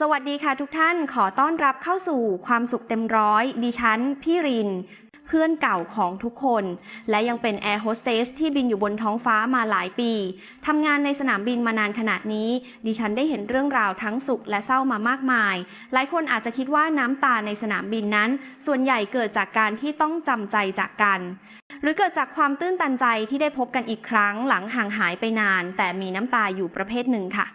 สวัสดีค่ะทุกท่านขอต้อนรับเข้าสู่ความสุขเต็มร้อย ดิฉัน พี่ริน เพื่อนเก่าของทุกคน และยังเป็นแอร์โฮสเตสที่บินอยู่บนท้องฟ้ามาหลายปีทำงานในสนามบินมานานขนาดนี้ ดิฉันได้เห็นเรื่องราวทั้งสุขและเศร้ามามากมาย หลายคนอาจจะคิดว่าน้ำตาในสนามบินนั้น ส่วนใหญ่เกิดจากการที่ต้องจำใจจากกันหรือเกิดจากความตื้นตันใจที่ได้พบกันอีกครั้งหลังห่างหายไปนาน แต่มีน้ำตาอยู่ประเภทหนึ่งค่ะ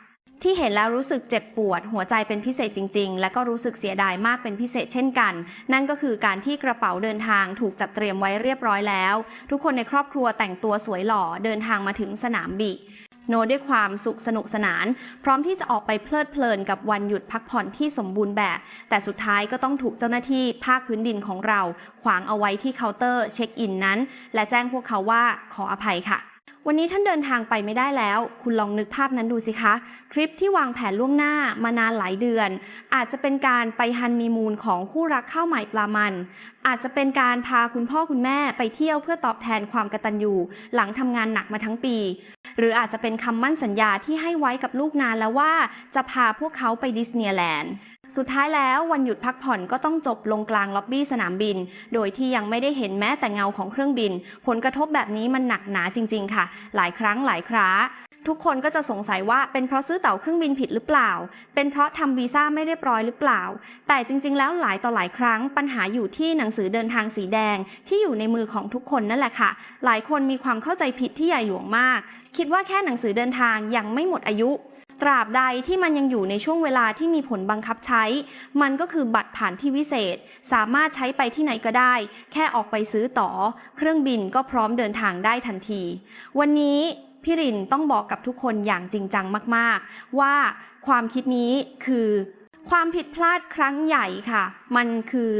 ที่เห็นแล้วรู้สึกเจ็บปวด หัวใจเป็นพิเศษจริง ๆ และก็รู้สึกเสียดายมากเป็นพิเศษเช่นกัน นั่นก็คือการที่กระเป๋าเดินทางถูกจัดเตรียมไว้เรียบร้อยแล้ว ทุกคนในครอบครัวแต่งตัวสวยหล่อเดินทางมาถึงสนามบิโนด้วยความสุขสนุกสนาน พร้อมที่จะออกไปเพลิดเพลินกับวันหยุดพักผ่อนที่สมบูรณ์แบบ แต่สุดท้ายก็ต้องถูกเจ้าหน้าที่ภาคพื้นดินของเรา ขวางเอาไว้ที่เคาน์เตอร์เช็คอินนั้น และแจ้งพวกเขาว่าขออภัยค่ะ วันนี้ท่านเดินทางไปไม่ได้แล้ว คุณลองนึกภาพนั้นดูสิคะ ทริปที่วางแผนล่วงหน้ามานานหลายเดือน อาจจะเป็นการไปฮันนีมูนของคู่รักข้าวใหม่ปลามัน อาจจะเป็นการพาคุณพ่อคุณแม่ไปเที่ยวเพื่อตอบแทนความกตัญญูหลังทำงานหนักมาทั้งปี หรืออาจจะเป็นคำมั่นสัญญาที่ให้ไว้กับลูกนานแล้วว่า จะพาพวกเขาไปดิสนีย์แลนด์ สุดท้ายแล้ววันหยุดพักผ่อนก็ต้องจบลงกลางล็อบบี้สนามบิน โดยที่ยังไม่ได้เห็นแม้แต่เงาของเครื่องบิน ผลกระทบแบบนี้มันหนักหนาจริง ๆ ค่ะ หลายครั้งหลายคราทุกคนก็จะสงสัยว่าเป็นเพราะซื้อเต่าเครื่องบินผิดหรือเปล่า เป็นเพราะทำวีซ่าไม่เรียบร้อยหรือเปล่า แต่จริง ๆ แล้วหลายต่อหลายครั้งปัญหาอยู่ที่หนังสือเดินทางสีแดงที่อยู่ในมือของทุกคนนั่นแหละค่ะ หลายคนมีความเข้าใจผิดที่ใหญ่หลวงมาก คิดว่าแค่หนังสือเดินทางยังไม่หมดอายุ ตราบใดที่มันยังอยู่ในช่วงเวลาที่มีผลบังคับใช้ มันก็คือบัตรผ่านที่วิเศษ สามารถใช้ไปที่ไหนก็ได้ แค่ออกไปซื้อต่อ เครื่องบินก็พร้อมเดินทางได้ทันที วันนี้พี่รินต้องบอกกับทุกคนอย่างจริงจังมาก ๆ ว่าความคิดนี้คือ ความผิดพลาดครั้งใหญ่ค่ะ มันคือ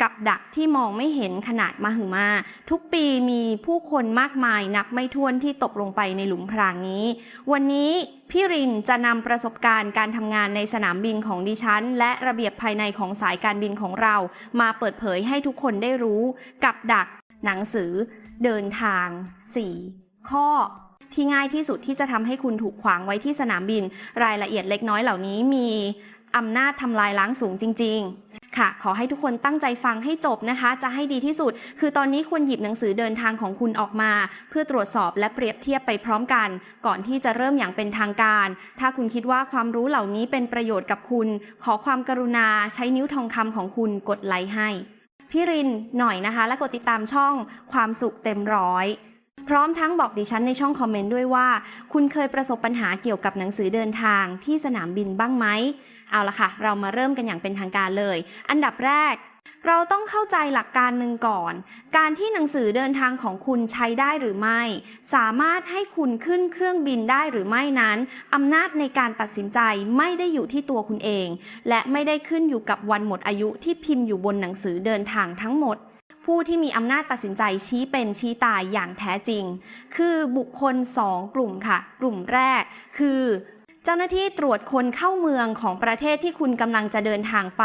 กับดักที่มองไม่เห็นขนาดมหึมา ทุกปีมีผู้คนมากมายนับไม่ถ้วนที่ตกลงไปในหลุมพรางนี้ วันนี้พี่รินจะนำประสบการณ์การทำงานในสนามบินของดิฉัน และระเบียบภายในของสายการบินของเรา มาเปิดเผยให้ทุกคนได้รู้ กับดัก หนังสือ เดินทาง 4 ข้อที่ง่ายที่สุดที่จะทำให้คุณถูกขวางไว้ที่สนามบิน รายละเอียดเล็กน้อยเหล่านี้มี อำนาจทำลายล้างสูงจริง ๆ ค่ะ ขอให้ทุกคนตั้งใจฟังให้จบนะคะ จะให้ดีที่สุด คือตอนนี้ควรหยิบหนังสือเดินทางของคุณออกมา เพื่อตรวจสอบและเปรียบเทียบไปพร้อมกัน ก่อนที่จะเริ่มอย่างเป็นทางการ ถ้าคุณคิดว่าความรู้เหล่านี้เป็นประโยชน์กับคุณ ขอความกรุณาใช้นิ้วทองคำของคุณกดไลค์ให้พี่รินหน่อยนะคะ และกดติดตามช่องความสุขเต็มร้อยพร้อมทั้งบอกดิฉันในช่องคอมเมนต์ด้วยว่า คุณเคยประสบปัญหาเกี่ยวกับหนังสือเดินทางที่สนามบินบ้างไหม เอาละค่ะ เรามาเริ่มกันอย่างเป็นทางการเลย อันดับแรก เราต้องเข้าใจหลักการหนึ่งก่อน การที่หนังสือเดินทางของคุณใช้ได้หรือไม่ สามารถให้คุณขึ้นเครื่องบินได้หรือไม่นั้นอำนาจในการตัดสินใจไม่ได้อยู่ที่ตัวคุณเอง และไม่ได้ขึ้นอยู่กับวันหมดอายุที่พิมพ์อยู่บนหนังสือเดินทางทั้งหมดผู้ที่มีอำนาจตัดสินใจชี้เป็นชี้ตายอย่างแท้จริง คือบุคคล 2 กลุ่มค่ะ กลุ่มแรกคือ เจ้าหน้าที่ตรวจคนเข้าเมืองของประเทศที่คุณกำลังจะเดินทางไป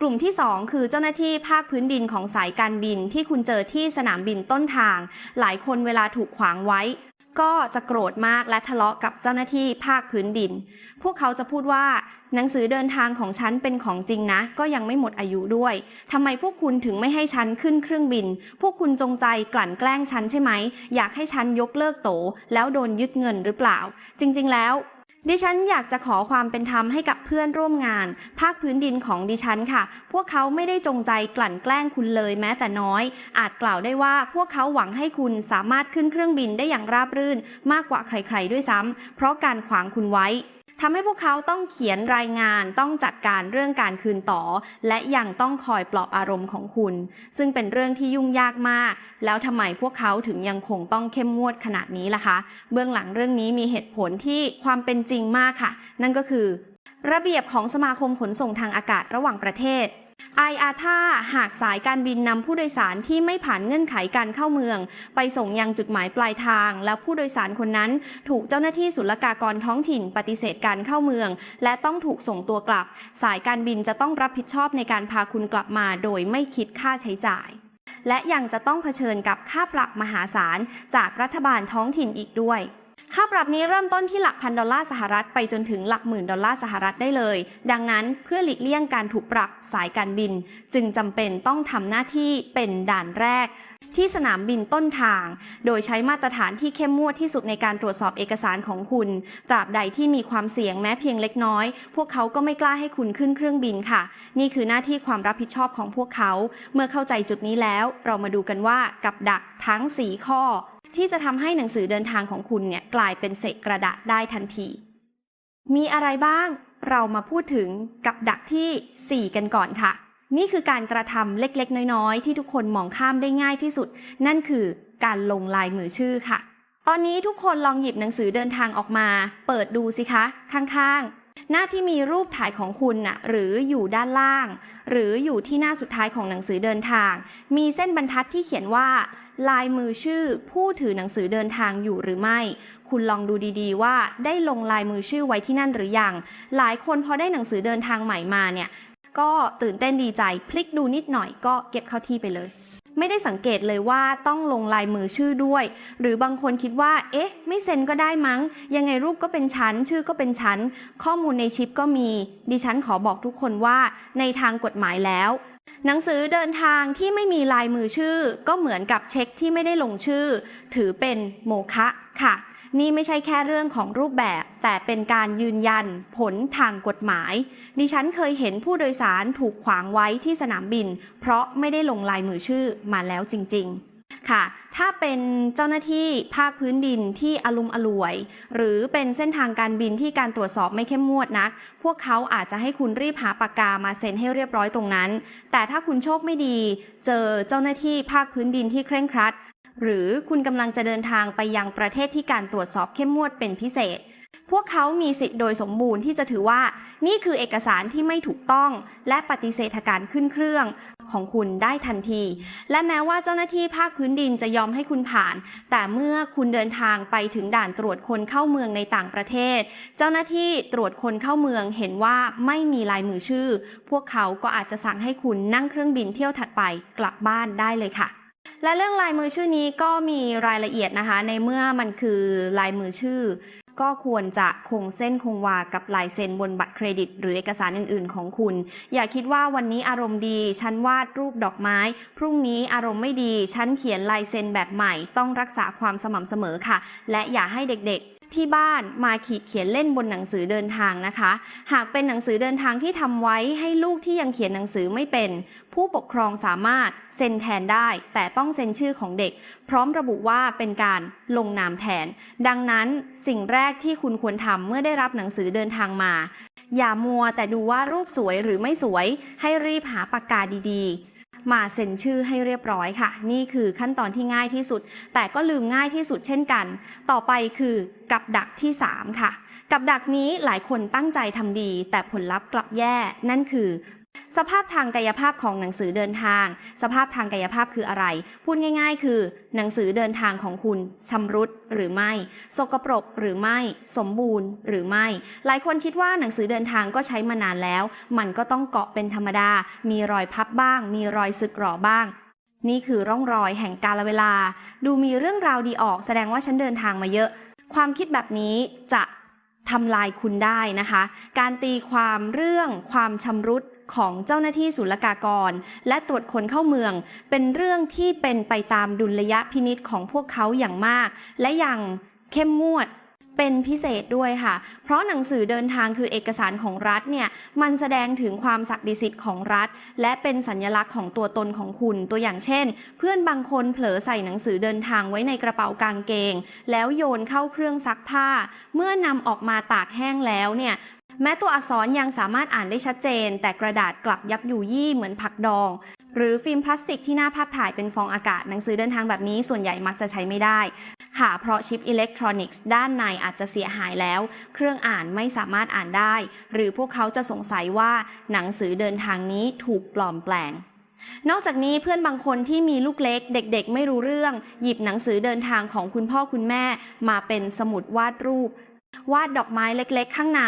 กลุ่มที่ 2 คือเจ้าหน้าที่ภาคพื้นดินของสายการบินที่คุณเจอที่สนามบินต้นทาง หลายคนเวลาถูกขวางไว้ ก็จะโกรธมากและทะเลาะกับเจ้าหน้าที่ภาคพื้นดิน พวกเขาจะพูดว่า หนังสือเดินทางของฉันเป็นของจริงนะ ก็ยังไม่หมดอายุด้วยทำไมพวกคุณถึงไม่ให้ฉันขึ้นเครื่องบิน พวกคุณจงใจกลั่นแกล้งฉันใช่ไหม อยากให้ฉันยกเลิกโตแล้วโดนยึดเงินหรือเปล่า จริง ๆ แล้ว ดิฉันอยากจะขอความเป็นธรรมให้กับเพื่อนร่วมงาน ภาคพื้นดินของดิฉันค่ะ พวกเขาไม่ได้จงใจกลั่นแกล้งคุณเลยแม้แต่น้อย อาจกล่าวได้ว่าพวกเขาหวังให้คุณสามารถขึ้นเครื่องบินได้อย่างราบรื่น มากกว่าใครๆด้วยซ้ำเพราะการขวางคุณไว้ ทำให้พวกเขาต้องเขียนรายงานต้องจัดการเรื่องการคืนต่อ และยังต้องคอยปลอบอารมณ์ของคุณ ซึ่งเป็นเรื่องที่ยุ่งยากมาก แล้วทำไมพวกเขาถึงยังคงต้องเข้มงวดขนาดนี้ล่ะคะ เบื้องหลังเรื่องนี้มีเหตุผลที่ความเป็นจริงมากค่ะ นั่นก็คือ ระเบียบของสมาคมขนส่งทางอากาศระหว่างประเทศ ไออาท่าหากสายการบินนำผู้โดยสารที่ไม่ผ่านเงื่อนไขการเข้าเมือง ไปส่งยังจุดหมายปลายทาง แล้วผู้โดยสารคนนั้น ถูกเจ้าหน้าที่ศุลกากรท้องถิ่น ปฏิเสธการเข้าเมือง และต้องถูกส่งตัวกลับ สายการบินจะต้องรับผิดชอบในการพาคุณกลับมา โดยไม่คิดค่าใช้จ่าย และยังจะต้องเผชิญกับค่าปรับมหาศาลจากรัฐบาลท้องถิ่นอีกด้วย ค่าปรับนี้เริ่มต้นที่หลักพันดอลลาร์สหรัฐไปจนถึงหลักหมื่นดอลลาร์สหรัฐได้เลย ดังนั้นเพื่อหลีกเลี่ยงการถูกปรับสายการบิน จึงจำเป็นต้องทำหน้าที่เป็นด่านแรกที่สนามบินต้นทาง โดยใช้มาตรฐานที่เข้มงวดที่สุดในการตรวจสอบเอกสารของคุณ ตราบใดที่มีความเสี่ยงแม้เพียงเล็กน้อย พวกเขาก็ไม่กล้าให้คุณขึ้นเครื่องบินค่ะ นี่คือหน้าที่ความรับผิดชอบของพวกเขา เมื่อเข้าใจจุดนี้แล้ว เรามาดูกันว่ากับดักทั้ง 4 ข้อ ที่จะทำให้หนังสือเดินทางของคุณเนี่ยกลายเป็นเศษกระดาษได้ทันที มีอะไรบ้างเรามาพูดถึงกับดักที่ 4 กันก่อนค่ะ นี่คือการกระทำเล็กๆ น้อยๆ ที่ทุกคนมองข้ามได้ง่ายที่สุด นั่นคือการลงลายมือชื่อค่ะ ตอนนี้ทุกคนลองหยิบหนังสือเดินทางออกมา เปิดดูสิคะ ข้างๆ หน้าที่มีรูปถ่ายของคุณน่ะหรืออยู่ด้านล่าง หรืออยู่ที่หน้าสุดท้ายของหนังสือเดินทาง มีเส้นบรรทัดที่เขียนว่า ลายมือชื่อผู้ถือหนังสือเดินทางอยู่หรือไม่ คุณลองดูดีๆ ว่าได้ลงลายมือชื่อไว้ที่นั่นหรือยัง หลายคนพอได้หนังสือเดินทางใหม่มาเนี่ย ก็ตื่นเต้นดีใจพลิกดูนิดหน่อยก็เก็บเข้าที่ไปเลยไม่ได้สังเกตเลยว่าต้องลงลายมือชื่อด้วย หรือบางคนคิดว่า เอ๊ะ ไม่เซ็นก็ได้มั้ง ยังไงรูปก็เป็นชั้น ชื่อก็เป็นชั้น ข้อมูลในชิปก็มี ดิฉันขอบอกทุกคนว่า ในทางกฎหมายแล้ว หนังสือเดินทางที่ไม่มีลายมือชื่อ ก็เหมือนกับเช็คที่ไม่ได้ลงชื่อ ถือเป็นโมฆะค่ะ นี่ไม่ใช่แค่เรื่องของรูปแบบ แต่เป็นการยืนยันผลทางกฎหมาย ดิฉันเคยเห็นผู้โดยสารถูกขวางไว้ที่สนามบิน เพราะไม่ได้ลงลายมือชื่อมาแล้วจริง ๆ ค่ะ ถ้าเป็นเจ้าหน้าที่ภาคพื้นดินที่อลุมอลวย หรือเป็นเส้นทางการบินที่การตรวจสอบไม่เข้มงวดนัก พวกเขาอาจจะให้คุณรีบหาปากกามาเซ็นให้เรียบร้อยตรงนั้น แต่ถ้าคุณโชคไม่ดี เจอเจ้าหน้าที่ภาคพื้นดินที่เคร่งครัด หรือคุณกำลังจะเดินทางไปยังประเทศที่การตรวจสอบเข้มงวดเป็นพิเศษ พวกเขามีสิทธิ์โดยสมบูรณ์ที่จะถือว่า นี่คือเอกสารที่ไม่ถูกต้อง และปฏิเสธการขึ้นเครื่องของคุณได้ทันที และแม้ว่าเจ้าหน้าที่ภาคพื้นดินจะยอมให้คุณผ่าน แต่เมื่อคุณเดินทางไปถึงด่านตรวจคนเข้าเมืองในต่างประเทศ เจ้าหน้าที่ตรวจคนเข้าเมืองเห็นว่าไม่มีลายมือชื่อ พวกเขาก็อาจจะสั่งให้คุณนั่งเครื่องบินเที่ยวถัดไปกลับบ้านได้เลยค่ะและเรื่องลายมือชื่อนี้ก็มีรายละเอียดนะคะ ในเมื่อมันคือลายมือชื่อ ก็ควรจะคงเส้นคงวากับลายเซ็นบนบัตรเครดิต หรือเอกสารอื่น ๆ ของคุณ อย่าคิดว่าวันนี้อารมณ์ดี ฉันวาดรูปดอกไม้ พรุ่งนี้อารมณ์ไม่ดี ฉันเขียนลายเซ็นแบบใหม่ ต้องรักษาความสม่ำเสมอค่ะ และอย่าให้เด็กๆ ที่บ้านมาขีดเขียนเล่นบนหนังสือเดินทางนะคะ หากเป็นหนังสือเดินทางที่ทำไว้ให้ลูกที่ยังเขียนหนังสือไม่เป็น ผู้ปกครองสามารถเซ็นแทนได้ แต่ต้องเซ็นชื่อของเด็ก พร้อมระบุว่าเป็นการลงนามแทน ดังนั้นสิ่งแรกที่คุณควรทำเมื่อได้รับหนังสือเดินทางมา อย่ามัวแต่ดูว่ารูปสวยหรือไม่สวย ให้รีบหาปากกาดีๆ มาเซ็นชื่อให้เรียบร้อยค่ะ นี่คือขั้นตอนที่ง่ายที่สุด แต่ก็ลืมง่ายที่สุดเช่นกัน ต่อไปคือกับดักที่ 3 ค่ะ กับดักนี้หลายคนตั้งใจทำดี แต่ผลลัพธ์กลับแย่นั่นคือ สภาพทางกายภาพของหนังสือเดินทาง สภาพทางกายภาพคืออะไร พูดง่าย ๆ คือ หนังสือเดินทางของคุณชำรุดหรือไม่ สกปรกหรือไม่ สมบูรณ์หรือไม่ หลายคนคิดว่าหนังสือเดินทางก็ใช้มานานแล้ว มันก็ต้องเกาะเป็นธรรมดา มีรอยพับบ้าง มีรอยสึกหรอบ้างนี่คือร่องรอยแห่งกาลเวลา ดูมีเรื่องราวดีออก แสดงว่าฉันเดินทางมาเยอะ ความคิดแบบนี้จะทำลายคุณได้นะคะ การตีความเรื่องความชำรุด ของเจ้าหน้าที่ศุลกากร และตรวจคนเข้าเมือง เป็นเรื่องที่เป็นไปตามดุลยพินิษของพวกเขาอย่างมาก และอย่างเข้มงวดเป็นพิเศษด้วยค่ะ เพราะหนังสือเดินทางคือเอกสารของรัฐเนี่ย มันแสดงถึงความศักดิ์สิทธิ์ของรัฐ และเป็นสัญลักษณ์ของตัวตนของคุณ ตัวอย่างเช่น เพื่อนบางคนเผลอใส่หนังสือเดินทางไว้ในกระเป๋ากางเกง แล้วโยนเข้าเครื่องซักผ้า เมื่อนำออกมาตากแห้งแล้วเนี่ย แม้ตัวอักษรยังสามารถอ่านได้ชัดเจน แต่กระดาษกลับยับอยู่ยี่เหมือนผักดอง หรือฟิล์มพลาสติกที่หน้าภาพถ่ายเป็นฟองอากาศหนังสือเดินทางแบบนี้ส่วนใหญ่มักจะใช้ไม่ได้ ค่ะเพราะชิปอิเล็กทรอนิกส์ด้านในอาจจะเสียหายแล้ว เครื่องอ่านไม่สามารถอ่านได้ หรือพวกเขาจะสงสัยว่าหนังสือเดินทางนี้ถูกปลอมแปลงนอกจากนี้เพื่อนบางคนที่มีลูกเล็ก เด็กๆ ไม่รู้เรื่อง หยิบหนังสือเดินทางของคุณพ่อคุณแม่ มาเป็นสมุดวาดรูป วาดดอกไม้เล็กๆ ข้างใน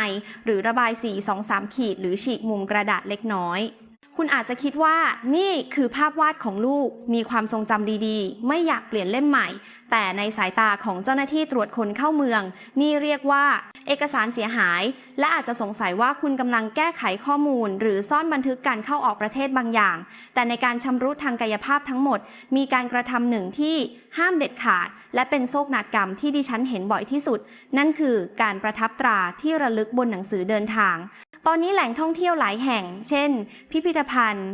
หรือระบายสี 2-3 ขีด หรือฉีกมุมกระดาษเล็กน้อย คุณอาจจะคิดว่านี่คือภาพวาดของลูก มีความทรงจำดีๆ ไม่อยากเปลี่ยนเล่มใหม่ แต่ในสายตาของเจ้าหน้าที่ตรวจคนเข้าเมือง นี่เรียกว่า เอกสารเสียหาย และอาจจะสงสัยว่าคุณกำลังแก้ไขข้อมูล หรือซ่อนบันทึกการเข้าออกประเทศบางอย่าง แต่ในการชำรุดทางกายภาพทั้งหมด มีการกระทำหนึ่งที่ห้ามเด็ดขาด และเป็นโชคนาฏกรรมที่ดิฉันเห็นบ่อยที่สุด นั่นคือการประทับตราที่ระลึกบนหนังสือเดินทาง ตอนนี้แหล่งท่องเที่ยวหลายแห่ง เช่น พิพิธภัณฑ์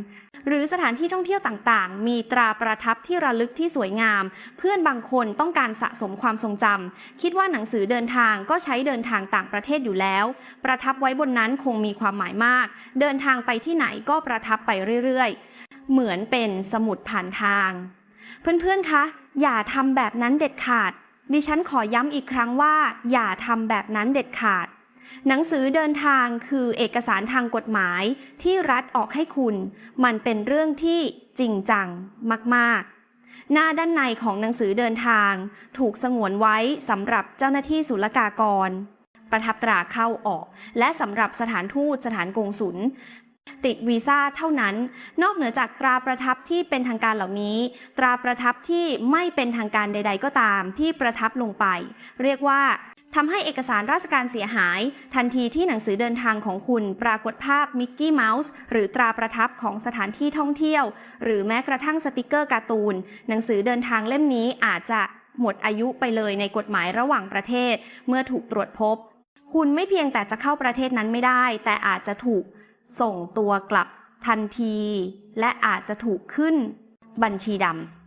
หรือสถานที่ท่องเที่ยวต่างๆ มีตราประทับที่ระลึกที่สวยงาม เพื่อนบางคนต้องการสะสมความทรงจำคิดว่าหนังสือเดินทางก็ใช้เดินทางต่างประเทศอยู่แล้ว ประทับไว้บนนั้นคงมีความหมายมาก เดินทางไปที่ไหนก็ประทับไปเรื่อยๆ เหมือนเป็นสมุดผ่านทาง เพื่อนๆ คะ อย่าทำแบบนั้นเด็ดขาด ดิฉันขอย้ำอีกครั้งว่า อย่าทำแบบนั้นเด็ดขาด หนังสือเดินทางคือเอกสารทางกฎหมายที่รัฐออกให้คุณ มันเป็นเรื่องที่จริงจังมากๆ หน้าด้านในของหนังสือเดินทาง ถูกสงวนไว้สำหรับเจ้าหน้าที่ศุลกากร ประทับตราเข้าออก และสำหรับสถานทูตสถานกงสุล ติดวีซ่าเท่านั้น นอกเหนือจากตราประทับที่เป็นทางการเหล่านี้ ตราประทับที่ไม่เป็นทางการใด ๆ ก็ตามที่ประทับลงไป เรียกว่าทำให้เอกสารราชการเสียหาย ทันทีที่หนังสือเดินทางของคุณปรากฏภาพมิกกี้เมาส์หรือตราประทับของสถานที่ท่องเที่ยว หรือแม้กระทั่งสติกเกอร์การ์ตูน หนังสือเดินทางเล่มนี้อาจจะหมดอายุไปเลยในกฎหมายระหว่างประเทศ เมื่อถูกตรวจพบ คุณไม่เพียงแต่จะเข้าประเทศนั้นไม่ได้ แต่อาจจะถูก ส่งตัวกลับทันที และอาจจะถูกขึ้นบัญชีดำ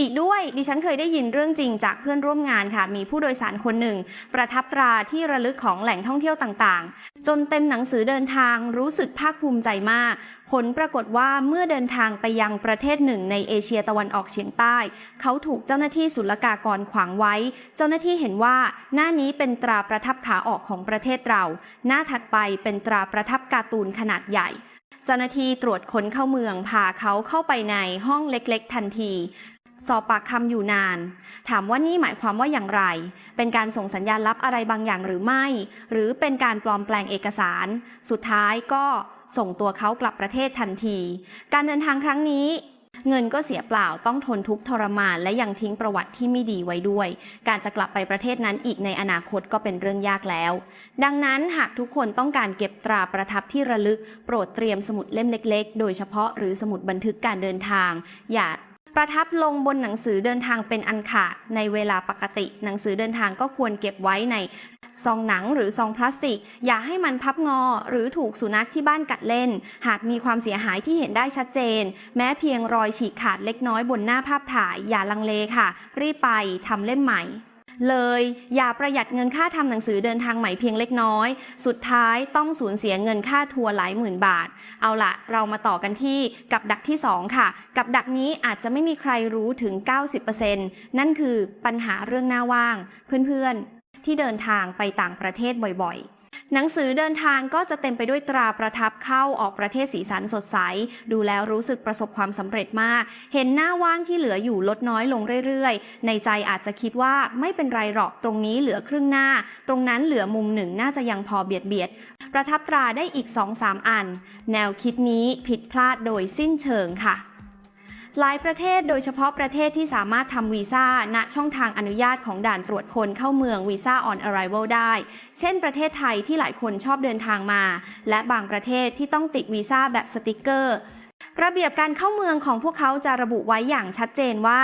อีกด้วยดิฉันเคยได้ยินเรื่องจริงจากเพื่อนร่วมงานค่ะ มีผู้โดยสารคนหนึ่ง ประทับตราที่ระลึกของแหล่งท่องเที่ยวต่างๆ จนเต็มหนังสือเดินทางรู้สึกภาคภูมิใจมาก ผลปรากฏว่าเมื่อเดินทางไปยังประเทศหนึ่งในเอเชียตะวันออกเฉียงใต้ เขาถูกเจ้าหน้าที่ศุลกากรขวางไว้ เจ้าหน้าที่เห็นว่า หน้านี้เป็นตราประทับขาออกของประเทศเรา หน้าถัดไปเป็นตราประทับการ์ตูนขนาดใหญ่เจ้าหน้าที่ตรวจค้นเข้าเมืองพาเขาเข้าไปในห้องเล็กๆ ทันที สอบปากคำอยู่นาน ถามว่านี่หมายความว่าอย่างไร เป็นการส่งสัญญาณลับอะไรบางอย่างหรือไม่ หรือเป็นการปลอมแปลงเอกสาร สุดท้ายก็ส่งตัวเขากลับประเทศทันที การเดินทางครั้งนี้ เงินก็เสียเปล่าต้องทนทุกข์ทรมาน และยังทิ้งประวัติที่ไม่ดีไว้ด้วย การจะกลับไปประเทศนั้นอีกในอนาคตก็เป็นเรื่องยากแล้ว ดังนั้นหากทุกคนต้องการเก็บตราประทับที่ระลึก โปรดเตรียมสมุดเล่มเล็ก ๆ โดยเฉพาะหรือสมุดบันทึกการเดินทาง อย่า ประทับลงบนหนังสือเดินทางเป็นอันขาดในเวลาปกติ หนังสือเดินทางก็ควรเก็บไว้ในซองหนังหรือซองพลาสติก อย่าให้มันพับงอ หรือถูกสุนัขที่บ้านกัดเล่น หากมีความเสียหายที่เห็นได้ชัดเจน แม้เพียงรอยฉีกขาดเล็กน้อยบนหน้าภาพถ่าย อย่าลังเลค่ะ รีบไปทำเล่มใหม่ เลย อย่าประหยัดเงินค่าทำหนังสือเดินทางใหม่เพียงเล็กน้อย สุดท้ายต้องสูญเสียเงินค่าทัวร์หลายหมื่นบาท เอาละเรามาต่อกันที่กับดักที่ 2 ค่ะ กับดักนี้อาจจะไม่มีใครรู้ถึง 90%นั่นคือปัญหาเรื่องหน้าว่าง เพื่อนๆ ที่เดินทางไปต่างประเทศบ่อยๆ หนังสือเดินทางก็จะเต็มไปด้วยตราประทับเข้าออกประเทศสีสันสดใส ดูแล้วรู้สึกประสบความสำเร็จมาก เห็นหน้าว่างที่เหลืออยู่ลดน้อยลงเรื่อยๆ ในใจอาจจะคิดว่าไม่เป็นไรหรอกตรงนี้เหลือครึ่งหน้า ตรงนั้นเหลือมุมหนึ่งน่าจะยังพอเบียดเบียดประทับตราได้อีก 2-3 อัน แนวคิดนี้ผิดพลาดโดยสิ้นเชิงค่ะ หลายประเทศโดยเฉพาะประเทศที่สามารถทำวีซ่าณช่องทางอนุญาตของด่านตรวจคนเข้าเมืองวีซ่า on arrival ได้ เช่นประเทศไทยที่หลายคนชอบเดินทางมา และบางประเทศที่ต้องติดวีซ่าแบบสติกเกอร์ ระเบียบการเข้าเมืองของพวกเขาจะระบุไว้อย่างชัดเจนว่า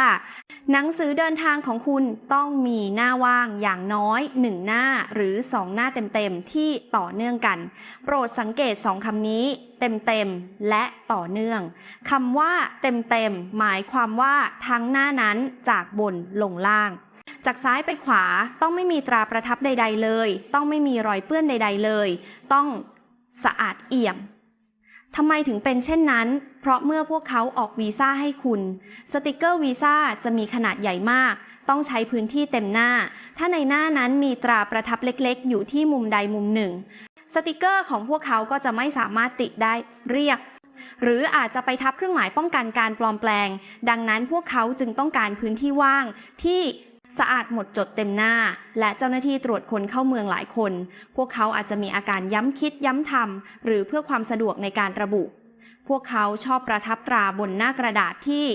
หนังสือเดินทางของคุณต้องมีหน้าว่างอย่างน้อย 1 หน้าหรือ 2 หน้าเต็มๆ ที่ต่อเนื่องกัน โปรดสังเกต 2คำนี้ เต็มๆ และต่อเนื่องคำว่าเต็มๆ หมายความว่าทั้งหน้านั้นจากบนลงล่างจากซ้ายไปขวาต้องไม่มีตราประทับใด ๆ เลย ต้องไม่มีรอยเปื้อนใด ๆ เลย ต้องสะอาดเอี่ยม ทำไมถึงเป็นเช่นนั้น เพราะเมื่อพวกเขาออกวีซ่าให้คุณ สติกเกอร์วีซ่าจะมีขนาดใหญ่มาก ต้องใช้พื้นที่เต็มหน้า ถ้าในหน้านั้นมีตราประทับเล็กๆ อยู่ที่มุมใดมุมหนึ่ง สติกเกอร์ของพวกเขาก็จะไม่สามารถติดได้เรียบหรืออาจจะไปทับเครื่องหมายป้องกันการปลอมแปลง ดังนั้นพวกเขาจึงต้องการพื้นที่ว่างที่ สะอาดหมดจดเต็มหน้า และเจ้าหน้าที่ตรวจคนเข้าเมืองหลายคน พวกเขาอาจจะมีอาการย้ำคิดย้ำทำหรือเพื่อความสะดวกในการระบุ พวกเขาชอบประทับตราบนหน้ากระดาษที่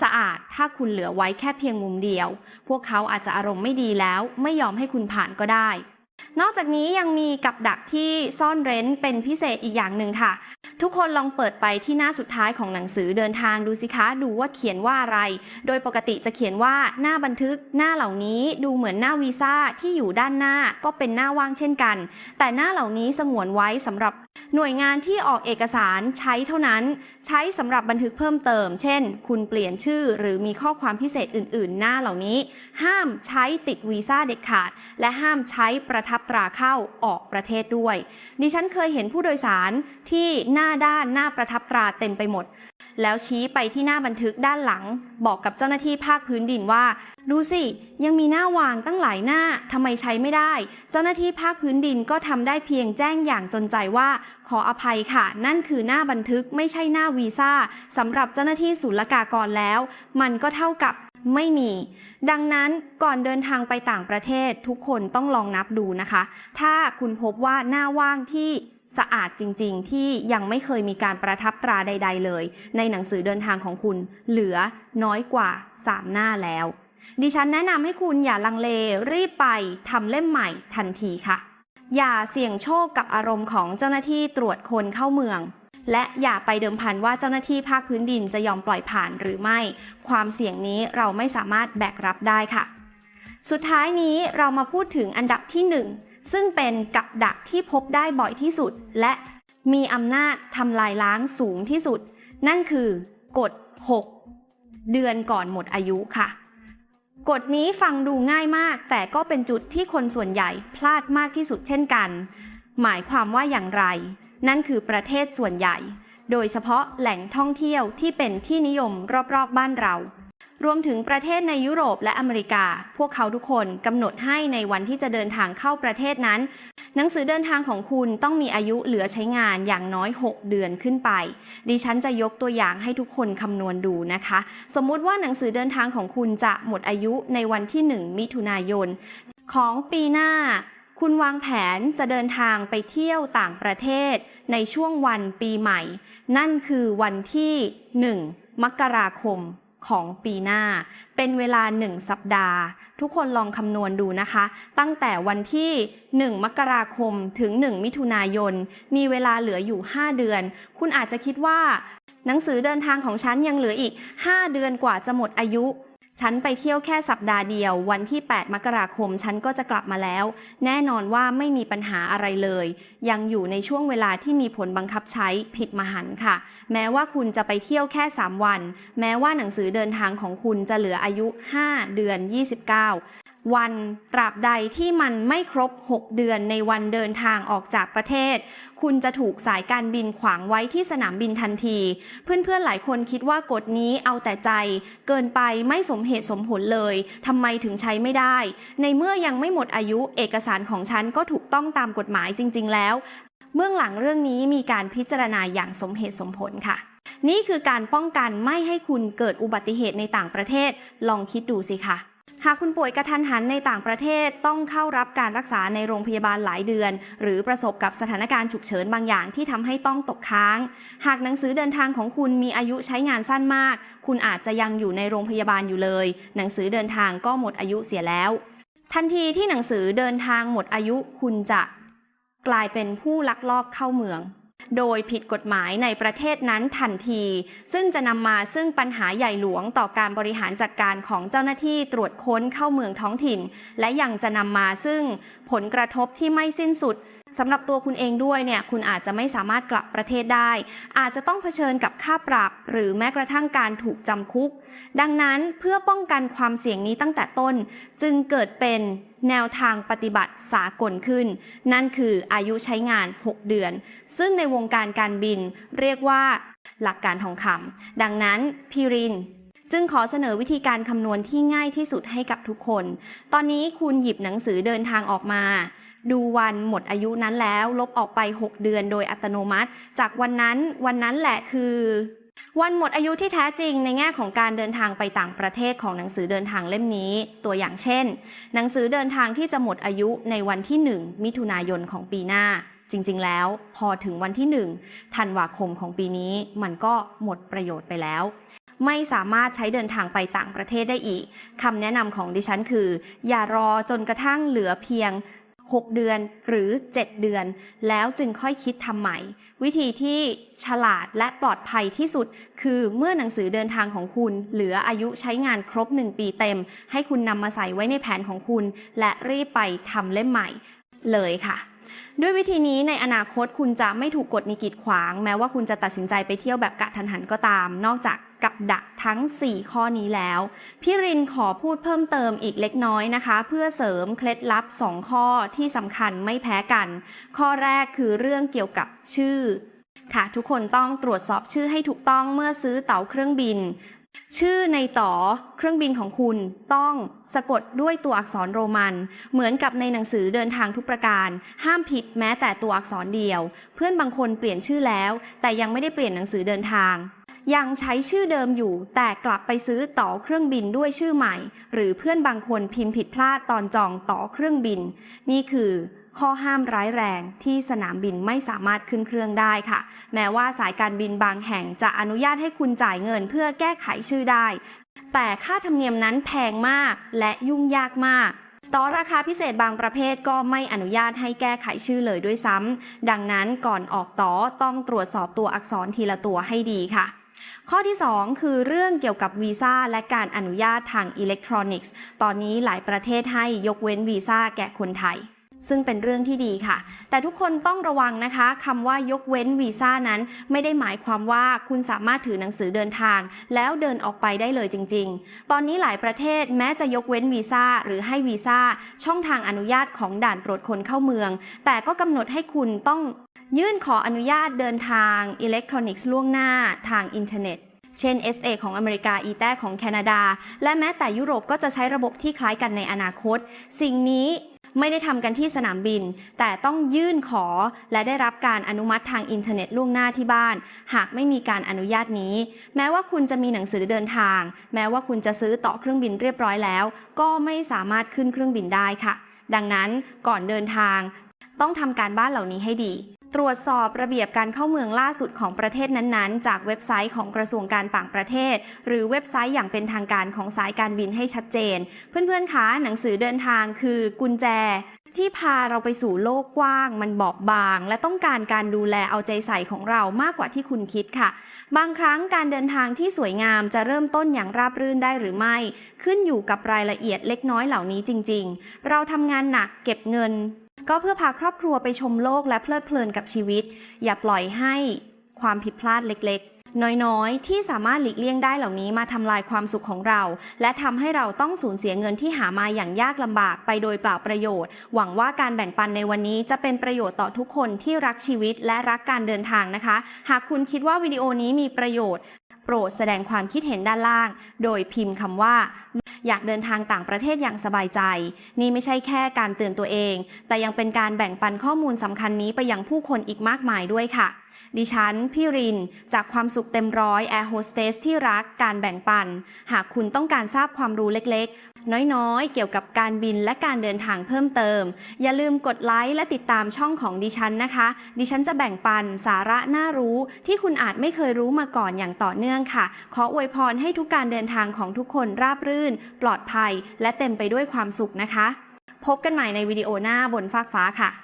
สะอาดถ้าคุณเหลือไว้แค่เพียงมุมเดียว พวกเขาอาจจะอารมณ์ไม่ดีแล้ว ไม่ยอมให้คุณผ่านก็ได้ นอกจากนี้ยังมีกับดักที่ซ่อนเร้นเป็นพิเศษอีกอย่างหนึ่งค่ะ ทุกคนลองเปิดไปที่หน้าสุดท้ายของหนังสือเดินทางดูสิคะดูว่าเขียนว่าอะไร โดยปกติจะเขียนว่าหน้าบันทึก หน้าเหล่านี้ดูเหมือนหน้าวีซ่าที่อยู่ด้านหน้าก็เป็นหน้าว่างเช่นกัน แต่หน้าเหล่านี้สงวนไว้สำหรับหน่วยงานที่ออกเอกสารใช้เท่านั้น ใช้สำหรับบันทึกเพิ่มเติม เช่น คุณเปลี่ยนชื่อ หรือมีข้อความพิเศษอื่น ๆ หน้าเหล่านี้ ห้ามใช้ติดวีซ่าเด็ดขาด และห้ามใช้ประทับตราเข้าออกประเทศด้วย ดิฉันเคยเห็นผู้โดยสารที่หน้าด้านหน้าประทับตราเต็มไปหมด แล้วชี้ไปที่หน้าบันทึกด้านหลัง บอกกับเจ้าหน้าที่ภาคพื้นดินว่าดูสิ ยังมีหน้าวางตั้งหลายหน้าทำไมใช้ไม่ได้ เจ้าหน้าที่ภาคพื้นดินก็ทำได้เพียงแจ้งอย่างจนใจว่า ขออภัยค่ะ นั่นคือหน้าบันทึกไม่ใช่หน้าวีซ่าสำหรับเจ้าหน้าที่ศุลกากรแล้ว มันก็เท่ากับ ไม่มี ดังนั้นก่อนเดินทางไปต่างประเทศทุกคนต้องลองนับดูนะคะ ถ้าคุณพบว่าหน้าว่างที่สะอาดจริงๆ ที่ยังไม่เคยมีการประทับตราใด ๆ เลย ในหนังสือเดินทางของคุณเหลือน้อยกว่า 3 หน้าแล้ว ดิฉันแนะนำให้คุณอย่าลังเลรีบไปทำเล่มใหม่ทันทีค่ะ อย่าเสี่ยงโชคกับอารมณ์ของเจ้าหน้าที่ตรวจคนเข้าเมือง และอย่าไปเดิมพันว่าเจ้าหน้าที่ภาคพื้นดินจะยอมปล่อยผ่านหรือไม่ ความเสี่ยงนี้เราไม่สามารถแบกรับได้ค่ะ สุดท้ายนี้เรามาพูดถึงอันดับที่ 1 ซึ่งเป็นกับดักที่พบได้บ่อยที่สุด และมีอำนาจทำลายล้างสูงที่สุด นั่นคือกฎ 6 เดือนก่อนหมดอายุค่ะกฎนี้ฟังดูง่ายมาก แต่ก็เป็นจุดที่คนส่วนใหญ่พลาดมากที่สุดเช่นกัน หมายความว่าอย่างไร นั่นคือประเทศส่วนใหญ่ โดยเฉพาะแหล่งท่องเที่ยวที่เป็นที่นิยมรอบๆบ้านเรา รวมถึงประเทศในยุโรปและอเมริกา พวกเขาทุกคนกำหนดให้ในวันที่จะเดินทางเข้าประเทศนั้น หนังสือเดินทางของคุณต้องมีอายุเหลือใช้งานอย่างน้อย 6 เดือนขึ้นไป ดิฉันจะยกตัวอย่างให้ทุกคนคำนวณดูนะคะ สมมุติว่าหนังสือเดินทางของคุณจะหมดอายุในวันที่ 1 มิถุนายนของปีหน้า คุณวางแผนจะเดินทางไปเที่ยวต่างประเทศในช่วงวันปีใหม่ นั่นคือวันที่ 1 มกราคมของปีหน้า เป็นเวลา 1 สัปดาห์ ทุกคนลองคำนวณดูนะคะ ตั้งแต่วันที่ 1 มกราคมถึง 1 มิถุนายน มีเวลาเหลืออยู่ 5 เดือน คุณอาจจะคิดว่า หนังสือเดินทางของฉันยังเหลืออีก 5 เดือนกว่าจะหมดอายุ ฉันไปเที่ยวแค่สัปดาห์เดียว วันที่ 8 มกราคม ฉันก็จะกลับมาแล้ว แน่นอนว่าไม่มีปัญหาอะไรเลย ยังอยู่ในช่วงเวลาที่มีผลบังคับใช้ผิดมหันต์ค่ะ แม้ว่าคุณจะไปเที่ยวแค่ 3 วัน แม้ว่าหนังสือเดินทางของคุณจะเหลืออายุ 5 เดือน 29 วันตราบใดที่มันไม่ครบ 6 เดือนในวันเดินทางออกจากประเทศ คุณจะถูกสายการบินขวางไว้ที่สนามบินทันที เพื่อนๆหลายคนคิดว่ากฎนี้เอาแต่ใจ เกินไปไม่สมเหตุสมผลเลยทำไมถึงใช้ไม่ได้ ในเมื่อยังไม่หมดอายุเอกสารของฉันก็ถูกต้องตามกฎหมายจริง ๆ แล้วเบื้องหลังเรื่องนี้มีการพิจารณาอย่างสมเหตุสมผลค่ะ นี่คือการป้องกันไม่ให้คุณเกิดอุบัติเหตุในต่างประเทศ ลองคิดดูสิค่ะ หากคุณป่วยกระทันหันในต่างประเทศต้องเข้ารับการรักษาในโรงพยาบาลหลายเดือน หรือประสบกับสถานการณ์ฉุกเฉินบางอย่างที่ทำให้ต้องตกค้าง หากหนังสือเดินทางของคุณมีอายุใช้งานสั้นมาก คุณอาจจะยังอยู่ในโรงพยาบาลอยู่เลย หนังสือเดินทางก็หมดอายุเสียแล้ว ทันทีที่หนังสือเดินทางหมดอายุคุณจะกลายเป็นผู้ลักลอบเข้าเมือง โดยผิดกฎหมายในประเทศนั้นทันที ซึ่งจะนำมาซึ่งปัญหาใหญ่หลวงต่อการบริหารจัดการของเจ้าหน้าที่ตรวจค้นเข้าเมืองท้องถิ่น และยังจะนำมาซึ่งผลกระทบที่ไม่สิ้นสุด สำหรับตัวคุณเองด้วยเนี่ยคุณอาจจะไม่สามารถกลับประเทศได้ อาจจะต้องเผชิญกับค่าปรับ หรือแม้กระทั่งการถูกจำคุก ดังนั้นเพื่อป้องกันความเสี่ยงนี้ตั้งแต่ต้น จึงเกิดเป็นแนวทางปฏิบัติสากลขึ้น นั่นคืออายุใช้งาน 6 เดือน ซึ่งในวงการการบินเรียกว่าหลักการทองคำดังนั้นพีรินจึงขอเสนอวิธีการคำนวณที่ง่ายที่สุดให้กับทุกคน ตอนนี้คุณหยิบหนังสือเดินทางออกมา ดูวันหมดอายุนั้นแล้ว ลบออกไป 6 เดือนโดยอัตโนมัติ จากวันนั้นวันนั้นแหละคือ วันหมดอายุที่แท้จริงในแง่ของการเดินทางไปต่างประเทศของหนังสือเดินทางเล่มนี้ ตัวอย่างเช่น หนังสือเดินทางที่จะหมดอายุในวันที่ 1 มิถุนายนของปีหน้า จริง ๆ แล้ว พอถึงวันที่ 1 ธันวาคมของปีนี้ มันก็หมดประโยชน์ไปแล้วไม่สามารถใช้เดินทางไปต่างประเทศได้อีก คำแนะนำของดิฉันคือ อย่ารอจนกระทั่งเหลือเพียง 6 เดือนหรือ 7 เดือน แล้วจึงค่อยคิดทำใหม่ วิธีที่ฉลาดและปลอดภัยที่สุด คือเมื่อหนังสือเดินทางของคุณ เหลืออายุใช้งานครบ 1 ปีเต็ม ให้คุณนำมาใส่ไว้ในแผนของคุณ และรีบไปทำเล่มใหม่เลยค่ะด้วยวิธีนี้ในอนาคตคุณจะไม่ถูกกดมีกีดขวาง แม้ว่าคุณจะตัดสินใจไปเที่ยวแบบกะทันหันก็ตาม นอกจาก กับดักทั้ง 4 ข้อนี้แล้ว พี่รินขอพูดเพิ่มเติมอีกเล็กน้อยนะคะ เพื่อเสริมเคล็ดลับ 2 ข้อที่สำคัญไม่แพ้กัน ข้อแรกคือเรื่องเกี่ยวกับชื่อ ค่ะทุกคนต้องตรวจสอบชื่อให้ถูกต้องเมื่อซื้อเต๋าเครื่องบินชื่อในต่อเครื่องบินของคุณต้องสะกดด้วยตัวอักษรโรมัน เหมือนกับในหนังสือเดินทางทุกประการ ห้ามผิดแม้แต่ตัวอักษรเดียว เพื่อนบางคนเปลี่ยนชื่อแล้ว แต่ยังไม่ได้เปลี่ยนหนังสือเดินทาง ยังใช้ชื่อเดิมอยู่ แต่กลับไปซื้อต่อเครื่องบินด้วยชื่อใหม่ หรือเพื่อนบางคนพิมพ์ผิดพลาดตอนจองต่อเครื่องบิน นี่คือข้อห้ามร้ายแรงที่สนามบินไม่สามารถขึ้นเครื่องได้ค่ะ แม้ว่าสายการบินบางแห่งจะอนุญาตให้คุณจ่ายเงินเพื่อแก้ไขชื่อได้ แต่ค่าธรรมเนียมนั้นแพงมากและยุ่งยากมากต่อราคาพิเศษบางประเภทก็ไม่อนุญาตให้แก้ไขชื่อเลยด้วยซ้ำดังนั้นก่อนออกต่อต้องตรวจสอบตัวอักษรทีละตัวให้ดีค่ะ ข้อที่ 2 คือเรื่องเกี่ยวกับวีซ่าและการอนุญาตทางอิเล็กทรอนิกส์ ตอนนี้หลายประเทศให้ยกเว้นวีซ่าแก่คนไทยซึ่งเป็นเรื่องที่ดีค่ะ แต่ทุกคนต้องระวังนะคะคำว่ายกเว้นวีซ่านั้น ไม่ได้หมายความว่าคุณสามารถถือหนังสือเดินทาง แล้วเดินออกไปได้เลยจริง ๆ ตอนนี้หลายประเทศแม้จะยกเว้นวีซ่าหรือให้วีซ่าช่องทางอนุญาตของด่านตรวจคนเข้าเมือง แต่ก็กำหนดให้คุณต้อง ยื่นขออนุญาตเดินทางอิเล็กทรอนิกส์ล่วงหน้าทางอินเทอร์เน็ต เช่น SA ของอเมริกา อีแต้ของแคนาดา และแม้แต่ยุโรปก็จะใช้ระบบที่คล้ายกันในอนาคต สิ่งนี้ไม่ได้ทำกันที่สนามบิน แต่ต้องยื่นขอและได้รับการอนุมัติทางอินเทอร์เน็ตล่วงหน้าที่บ้าน หากไม่มีการอนุญาตนี้ แม้ว่าคุณจะมีหนังสือเดินทาง แม้ว่าคุณจะซื้อต่อเครื่องบินเรียบร้อยแล้ว ก็ไม่สามารถขึ้นเครื่องบินได้ค่ะ ดังนั้นก่อนเดินทาง ต้องทำการบ้านเหล่านี้ให้ดี ตรวจสอบระเบียบการเข้าเมืองล่าสุดของประเทศนั้นๆ จากเว็บไซต์ของกระทรวงการต่างประเทศ หรือเว็บไซต์อย่างเป็นทางการของสายการบินให้ชัดเจน เพื่อนๆ คะหนังสือเดินทางคือกุญแจที่พาเราไปสู่โลกกว้าง มันบอบบาง และต้องการการดูแลเอาใจใส่ของเรามากกว่าที่คุณคิดค่ะ บางครั้งการเดินทางที่สวยงามจะเริ่มต้นอย่างราบรื่นได้หรือไม่ ขึ้นอยู่กับรายละเอียดเล็กน้อยเหล่านี้จริง ๆ เราทำงานหนักเก็บเงิน ก็เพื่อพาครอบครัวไปชมโลกและเพลิดเพลินกับชีวิต อย่าปล่อยให้ความผิดพลาดเล็กๆ น้อยๆ ที่สามารถหลีกเลี่ยงได้เหล่านี้มาทำลายความสุขของเรา และทำให้เราต้องสูญเสียเงินที่หามาอย่างยากลำบากไปโดยเปล่าประโยชน์ หวังว่าการแบ่งปันในวันนี้จะเป็นประโยชน์ต่อทุกคนที่รักชีวิตและรักการเดินทางนะคะ หากคุณคิดว่าวิดีโอนี้มีประโยชน์ โปรดแสดงความคิดเห็นด้านล่าง โดยพิมพ์คำว่า อยากเดินทางต่างประเทศอย่างสบายใจ นี่ไม่ใช่แค่การเตือนตัวเอง แต่ยังเป็นการแบ่งปันข้อมูลสำคัญนี้ไปยังผู้คนอีกมากมายด้วยค่ะ ดิฉัน พี่ริน จากความสุขเต็มร้อยแอร์โฮสเตสที่รักการแบ่งปัน หากคุณต้องการทราบความรู้เล็กๆ น้อยๆ เกี่ยวกับการบินและการเดินทางเพิ่มเติม อย่าลืมกดไลค์และติดตามช่องของดิฉันนะคะ ดิฉันจะแบ่งปันสาระน่ารู้ที่คุณอาจไม่เคยรู้มาก่อนอย่างต่อเนื่องค่ะ ขออวยพรให้ทุกการเดินทางของทุกคนราบรื่น ปลอดภัย และเต็มไปด้วยความสุขนะคะ พบกันใหม่ในวิดีโอหน้าบนฟากฟ้าค่ะ